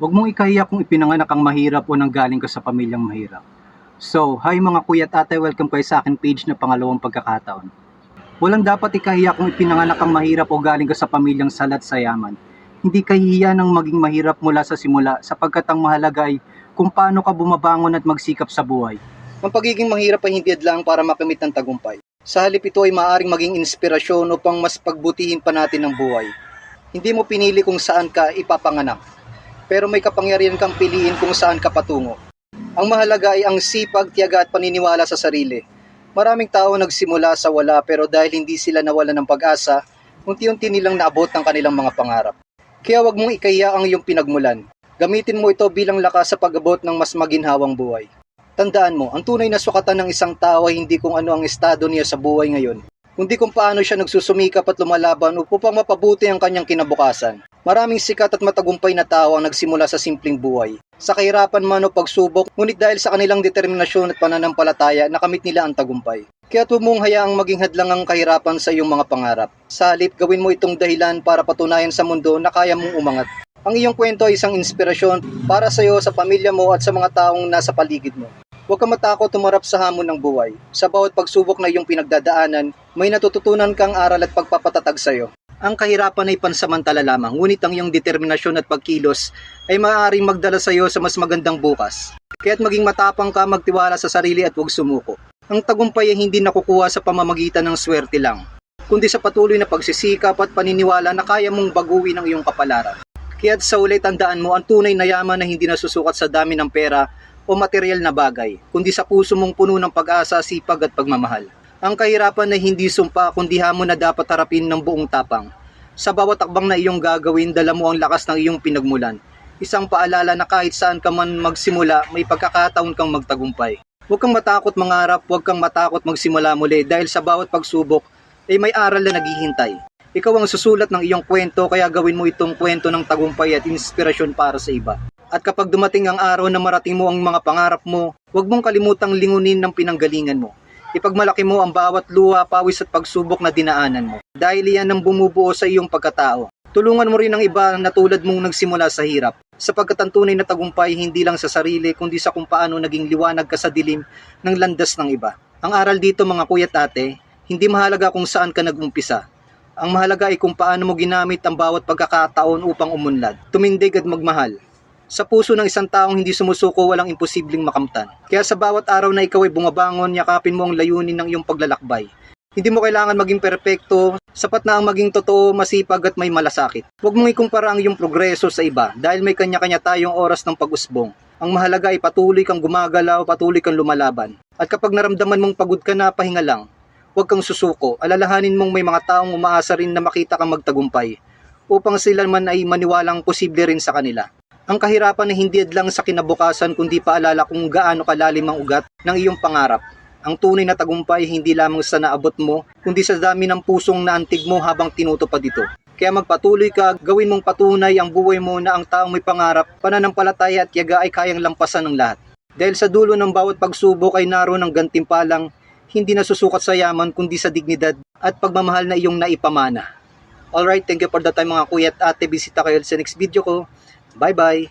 Huwag mong ikahiya kung ipinanganak kang mahirap o nanggaling ka sa pamilyang mahirap. So, hi mga kuya at ate, welcome kayo sa akin page na pangalawang pagkakataon. Walang dapat ikahiya kung ipinanganak kang mahirap o galing ka sa pamilyang salat sa yaman. Hindi kahihiya ng maging mahirap mula sa simula sapagkat ang mahalaga ay kung paano ka bumabangon at magsikap sa buhay. Ang pagiging mahirap ay hindi lang para makamit ng tagumpay. Sa halip ito ay maaaring maging inspirasyon upang mas pagbutihin pa natin ang buhay. Hindi mo pinili kung saan ka ipapanganak, pero may kapangyarihan kang piliin kung saan ka patungo. Ang mahalaga ay ang sipag, tiyaga at paniniwala sa sarili. Maraming tao nagsimula sa wala pero dahil hindi sila nawala ng pag-asa, unti-unti nilang naabot ang kanilang mga pangarap. Kaya wag mong ikaya ang iyong pinagmulan. Gamitin mo ito bilang lakas sa pag-abot ng mas maginhawang buhay. Tandaan mo, ang tunay na sukatan ng isang tao ay hindi kung ano ang estado niya sa buhay ngayon, kundi kung paano siya nagsusumikap at lumalaban upang mapabuti ang kanyang kinabukasan. Maraming sikat at matagumpay na tao ang nagsimula sa simpleng buhay. Sa kahirapan man o pagsubok, ngunit dahil sa kanilang determinasyon at pananampalataya, nakamit nila ang tagumpay. Kaya mong hayaang maging hadlang ang kahirapan sa iyong mga pangarap. Sa gawin mo itong dahilan para patunayan sa mundo na kaya mong umangat. Ang iyong kwento ay isang inspirasyon para sa iyo, sa pamilya mo at sa mga taong nasa paligid mo. Huwag kang matakot tumarap sa hamon ng buhay. Sa bawat pagsubok na iyong pinagdadaanan, may natututunan kang aral at pagpapatatag sa iyo. Ang kahirapan ay pansamantala lamang, ngunit ang iyong determinasyon at pagkilos ay maaaring magdala sa iyo sa mas magandang bukas. Kaya't maging matapang ka, magtiwala sa sarili at huwag sumuko. Ang tagumpay ay hindi nakukuha sa pamamagitan ng swerte lang, kundi sa patuloy na pagsisikap at paniniwala na kaya mong baguhin ang iyong kapalaran. Kaya't sa uli tandaan mo ang tunay na yaman na hindi nasusukat sa dami ng pera o material na bagay, kundi sa puso mong puno ng pag-asa, sipag at pagmamahal. Ang kahirapan ay hindi sumpa kundi hamon na dapat harapin ng buong tapang. Sa bawat takbang na iyong gagawin, dala mo ang lakas ng iyong pinagmulan. Isang paalala na kahit saan ka man magsimula, may pagkakataon kang magtagumpay. Huwag kang matakot mangarap, huwag kang matakot magsimula muli dahil sa bawat pagsubok ay may aral na naghihintay. Ikaw ang susulat ng iyong kwento kaya gawin mo itong kwento ng tagumpay at inspirasyon para sa iba. At kapag dumating ang araw na marating mo ang mga pangarap mo, huwag mong kalimutang lingunin ng pinanggalingan mo. Ipagmalaki mo ang bawat luha, pawis at pagsubok na dinaanan mo. Dahil iyan ang bumubuo sa iyong pagkatao. Tulungan mo rin ang iba na tulad mong nagsimula sa hirap. Sapagkat ang tunay na tagumpay hindi lang sa sarili kundi sa kung paano naging liwanag ka sa dilim ng landas ng iba. Ang aral dito mga kuya at ate, hindi mahalaga kung saan ka nag-umpisa. Ang mahalaga ay kung paano mo ginamit ang bawat pagkakataon upang umunlad, tumindig at magmahal. Sa puso ng isang taong hindi sumusuko, walang imposibleng makamtan. Kaya sa bawat araw na ikaw ay bumabangon, yakapin mo ang layunin ng iyong paglalakbay. Hindi mo kailangan maging perpekto, sapat na ang maging totoo, masipag at may malasakit. Huwag mong ikumpara ang iyong progreso sa iba dahil may kanya-kanya tayong oras ng pag-usbong. Ang mahalaga ay patuloy kang gumagalaw, patuloy kang lumalaban. At kapag naramdaman mong pagod ka na, pahinga lang. Huwag kang susuko. Alalahanin mong may mga taong umaasa rin na makita kang magtagumpay upang sila man ay maniwalang posible rin sa kanila. Ang kahirapan ay hindi lang sa kinabukasan kundi paalala kung gaano kalalim ang ugat ng iyong pangarap. Ang tunay na tagumpay hindi lamang sa naabot mo, kundi sa dami ng pusong naantig mo habang tinutupad ito. Kaya magpatuloy ka, gawin mong patunay ang buhay mo na ang taong may pangarap, pananampalataya at yaga ay kayang lampasan ng lahat. Dahil sa dulo ng bawat pagsubok ay naroon ang gantimpalang hindi nasusukat sa yaman kundi sa dignidad at pagmamahal na iyong naipamana. Alright, thank you for the time mga kuya at ate. Bisita kayo sa next video ko. Bye-bye!